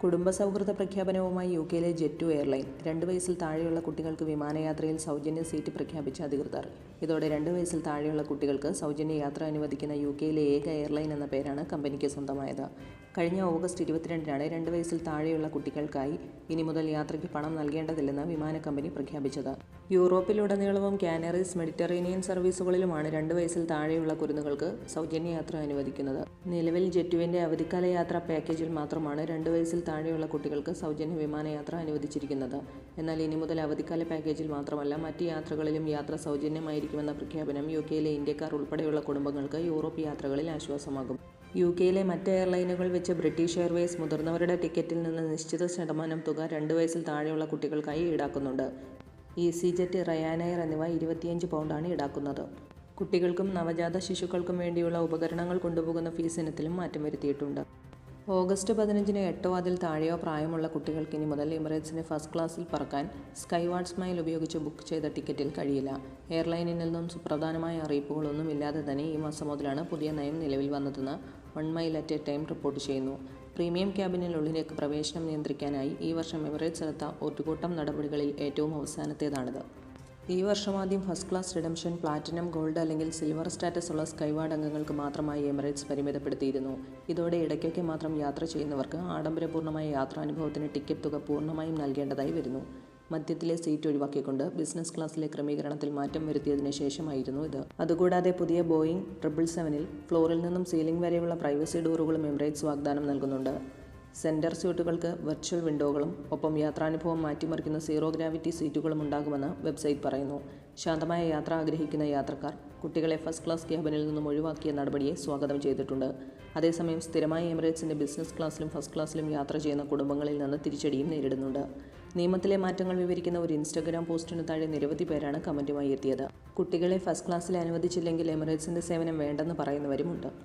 കുടുംബ സൗഹൃദ പ്രഖ്യാപനവുമായി യു കെയിലെ ജെറ്റു എയർലൈൻ. രണ്ട് വയസ്സിൽ താഴെയുള്ള കുട്ടികൾക്ക് വിമാനയാത്രയിൽ സൗജന്യ സീറ്റ് പ്രഖ്യാപിച്ച അധികൃതർ. ഇതോടെ രണ്ട് വയസ്സിൽ താഴെയുള്ള കുട്ടികൾക്ക് സൗജന്യ യാത്ര അനുവദിക്കുന്ന യു കെയിലെ ഏക എയർലൈൻ എന്ന പേരാണ് കമ്പനിക്ക് സ്വന്തമായത്. കഴിഞ്ഞ ഓഗസ്റ്റ് ഇരുപത്തിരണ്ടിനാണ് രണ്ട് വയസ്സിൽ താഴെയുള്ള കുട്ടികൾക്കായി ഇനി മുതൽ യാത്രയ്ക്ക് പണം നൽകേണ്ടതില്ലെന്ന് വിമാന കമ്പനി പ്രഖ്യാപിച്ചത്. യൂറോപ്പിലുടനീളവും കാനറീസ് മെഡിറ്ററേനിയൻ സർവീസുകളിലുമാണ് രണ്ട് വയസ്സിൽ താഴെയുള്ള കുരുന്നുകൾക്ക് സൗജന്യ യാത്ര അനുവദിക്കുന്നത്. നിലവിൽ ജെറ്റുവിന്റെ അവധിക്കാല യാത്രാ പാക്കേജിൽ മാത്രമാണ് രണ്ട് വയസ്സിൽ താഴെയുള്ള കുട്ടികൾക്ക് സൗജന്യ വിമാനയാത്ര അനുവദിച്ചിരിക്കുന്നത്. എന്നാൽ ഇനി മുതൽ അവധിക്കാല പാക്കേജിൽ മാത്രമല്ല മറ്റ് യാത്രകളിലും യാത്ര സൗജന്യമായിരിക്കുമെന്ന പ്രഖ്യാപനം യു കെയിലെ ഇന്ത്യക്കാർ ഉൾപ്പെടെയുള്ള കുടുംബങ്ങൾക്ക് യൂറോപ്പ് യാത്രകളിൽ ആശ്വാസമാകും. യു കെയിലെ മറ്റ് എയർലൈനുകൾ വെച്ച് ബ്രിട്ടീഷ് എയർവേസ് മുതിർന്നവരുടെ ടിക്കറ്റിൽ നിന്ന് നിശ്ചിത ശതമാനം തുക രണ്ട് വയസ്സിൽ താഴെയുള്ള കുട്ടികൾക്കായി ഈടാക്കുന്നുണ്ട്. ഇ സി ജെറ്റ് റയാനയർ എന്നിവ ഇരുപത്തിയഞ്ച് പൗണ്ടാണ് ഈടാക്കുന്നത്. കുട്ടികൾക്കും നവജാത ശിശുക്കൾക്കും വേണ്ടിയുള്ള ഉപകരണങ്ങൾ കൊണ്ടുപോകുന്ന ഫീസ് ഇനത്തിലും മാറ്റം വരുത്തിയിട്ടുണ്ട്. ഓഗസ്റ്റ് പതിനഞ്ചിന് എട്ടോ അതിൽ താഴെയോ പ്രായമുള്ള കുട്ടികൾക്ക് ഇനി മുതൽ എമിറേറ്റ്സിന് ഫസ്റ്റ് ക്ലാസ്സിൽ പറക്കാൻ സ്കൈവാർഡ് സ്മൈൽ ഉപയോഗിച്ച് ബുക്ക് ചെയ്ത ടിക്കറ്റിൽ കഴിയില്ല. എയർലൈനിൽ നിന്നും സുപ്രധാനമായ അറിയിപ്പുകളൊന്നും ഇല്ലാതെ തന്നെ ഈ മാസം മുതലാണ് പുതിയ നയം നിലവിൽ വന്നതെന്ന് one mile at a time report ചെയ്യുന്നു. പ്രീമിയം ക്യാബിനുള്ളിലേക്ക് പ്രവേശനം നിയന്ത്രിക്കാനായി ഈ വർഷം എമിറേറ്റ്സ് എടുത്ത ഒറ്റുകൂട്ടം നടപടികളിൽ ഏറ്റവും അവസാനത്തേതാണിത്. ഈ വർഷം ആദ്യം first class redemption platinum gold അല്ലെങ്കിൽ സിൽവർ സ്റ്റാറ്റസ് ഉള്ള സ്കൈവാർഡ് അംഗങ്ങൾക്ക് മാത്രമായി എമിറേറ്റ്സ് പരിമിതപ്പെടുത്തിയിരുന്നു. ഇതോടെ ഇടയ്ക്കൊക്കെ മാത്രം യാത്ര ചെയ്യുന്നവർക്ക് ആഡംബരപൂർണമായ യാത്രാനുഭവത്തിന് ടിക്കറ്റ് തുക പൂർണമായും നൽകേണ്ടതായി വരുന്നു. മധ്യത്തിലെ സീറ്റ് ഒഴിവാക്കിക്കൊണ്ട് ബിസിനസ് ക്ലാസ്സിലെ ക്രമീകരണത്തിൽ മാറ്റം വരുത്തിയതിനു ശേഷമായിരുന്നു ഇത്. അതുകൂടാതെ പുതിയ ബോയിങ് ട്രിപ്പിൾ സെവനിൽ ഫ്ലോറിൽ നിന്നും സീലിംഗ് വരെയുള്ള പ്രൈവസി ഡോറുകളും എമിറേറ്റ്സ് വാഗ്ദാനം നൽകുന്നുണ്ട്. സെന്റർ സീറ്റുകൾക്ക് വെർച്വൽ വിൻഡോകളും ഒപ്പം യാത്രാനുഭവം മാറ്റിമറിക്കുന്ന സീറോ ഗ്രാവിറ്റി സീറ്റുകളും ഉണ്ടാകുമെന്ന് വെബ്സൈറ്റ് പറയുന്നു. ശാന്തമായ യാത്ര ആഗ്രഹിക്കുന്ന യാത്രക്കാർ കുട്ടികളെ ഫസ്റ്റ് ക്ലാസ് ക്യാബിനിൽ നിന്നും ഒഴിവാക്കിയ നടപടിയെ സ്വാഗതം ചെയ്തിട്ടുണ്ട്. അതേസമയം സ്ഥിരമായി എമിറേറ്റ്സിന്റെ ബിസിനസ് ക്ലാസ്സിലും ഫസ്റ്റ് ക്ലാസ്സിലും യാത്ര ചെയ്യുന്ന കുടുംബങ്ങളിൽ നിന്ന് തിരിച്ചടിയും നേരിടുന്നുണ്ട്. നിയമത്തിലെ മാറ്റങ്ങൾ വിവരിക്കുന്ന ഒരു ഇൻസ്റ്റഗ്രാം പോസ്റ്റിന് താഴെ നിരവധി പേരാണ് കമന്റുമായി എത്തിയത്. കുട്ടികളെ ഫസ്റ്റ് ക്ലാസ്സിൽ അനുവദിച്ചില്ലെങ്കിൽ എമിറേറ്റ്സിന്റെ സേവനം വേണ്ടെന്ന് പറയുന്നവരുമുണ്ട്.